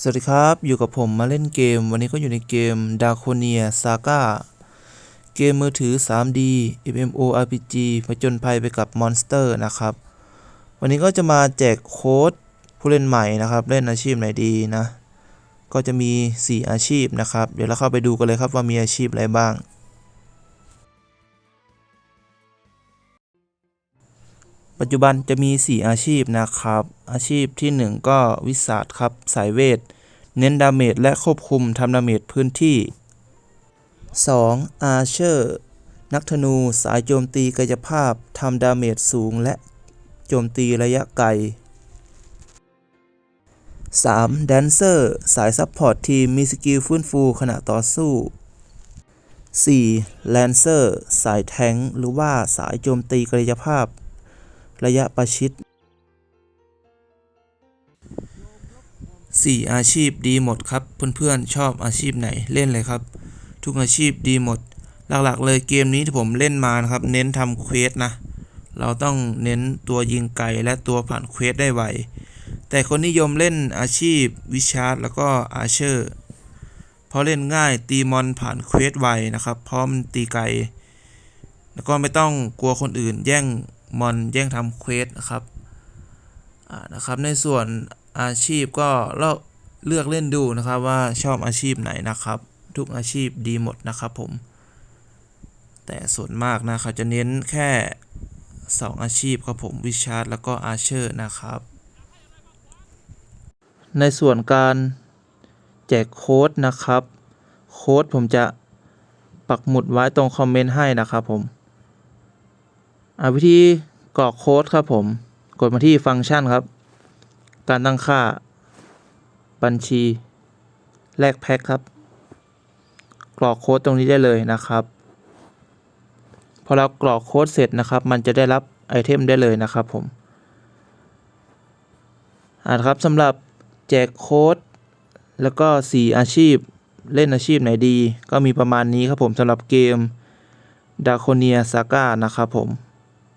สวัสดีครับ อยู่กับผมมาเล่นเกม วันนี้ก็อยู่ในเกม d a r k o n i a Saga เกมมือถือ 3D MMORPG ผจญภัยไปกับมอนสเตอร์นะครับ วันนี้ก็จะมาแจกโค้ดผู้เล่นใหม่นะครับ เล่นอาชีพไหนดีนะ ก็จะมี 4 อาชีพนะครับ เดี๋ยวเราเข้าไปดูกันเลยครับว่ามีอาชีพอะไรบ้าง ปัจจุบันจะมี 4 อาชีพนะครับ อาชีพที่ 1 ก็วิสาดครับ สายเวท เน้นดาเมจและควบคุมทำดาเมจพื้นที่ 2. อาเชอร์นักธนูสายโจมตีกายภาพทำดาเมจสูงและโจมตีระยะไกล 3. แดนเซอร์ สายซัพพอร์ตทีมมีสกิลฟื้นฟูขณะต่อสู้ 4. แลนเซอร์ สายแทงหรือว่าสายโจมตีกายภาพ ระยะประชิด 4 อาชีพดีหมดครับ เพื่อนๆชอบอาชีพไหนเล่นเลยครับ ทุกอาชีพดีหมด หลักๆ เลยเกมนี้ที่ผมเล่นมานะครับ เน้นทำเควสนะ เราต้องเน้นตัวยิงไกลและตัวผ่านเควสได้ไว แต่คนนิยมเล่นอาชีพวิชาร์ดแล้วก็อาเชอร์เพราะเล่นง่ายตีมอนผ่านเควสไวนะครับ พราะมันตีไกล แล้วก็ไม่ต้องกลัวคนอื่นแย่ง มอนแย่งทำเควสนะครับนะครับ ในส่วนอาชีพก็เเลือกเล่นดูนะครับว่าชอบอาชีพไหนนะครับ ทุกอาชีพดีหมดนะครับผม แต่ส่วนมากนะเขาจะเน้นแค่ 2 อาชีพครับผมวิชาร์ดแล้วก็อาเชอร์นะครับ ในส่วนการแจกโค้ดนะครับ โค้ดผมจะปักหมุดไว้ตรงคอมเมนต์ให้นะครับผม วิธีกรอกโค้ดครับผม กดมาที่ฟังก์ชันครับ การตั้งค่า บัญชี แลกแพ็คครับ กรอกโค้ดตรงนี้ได้เลยนะครับ พอเรากรอกโค้ดเสร็จนะครับ มันจะได้รับไอเทมได้เลยนะครับผมอ่าครับสำหรับแจกโค้ดแล้วก็ 4 อาชีพเล่นอาชีพไหนดี ก็มีประมาณนี้ครับผมสำหรับเกม d a c o n i a Saga นะครับผม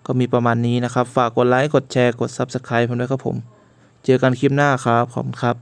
ก็มีประมาณนี้นะครับ ฝากกดไลค์ กดแชร์ กด Subscribe ผมด้วยครับผม เจอกันคลิปหน้าครับ ขอบคุณครับ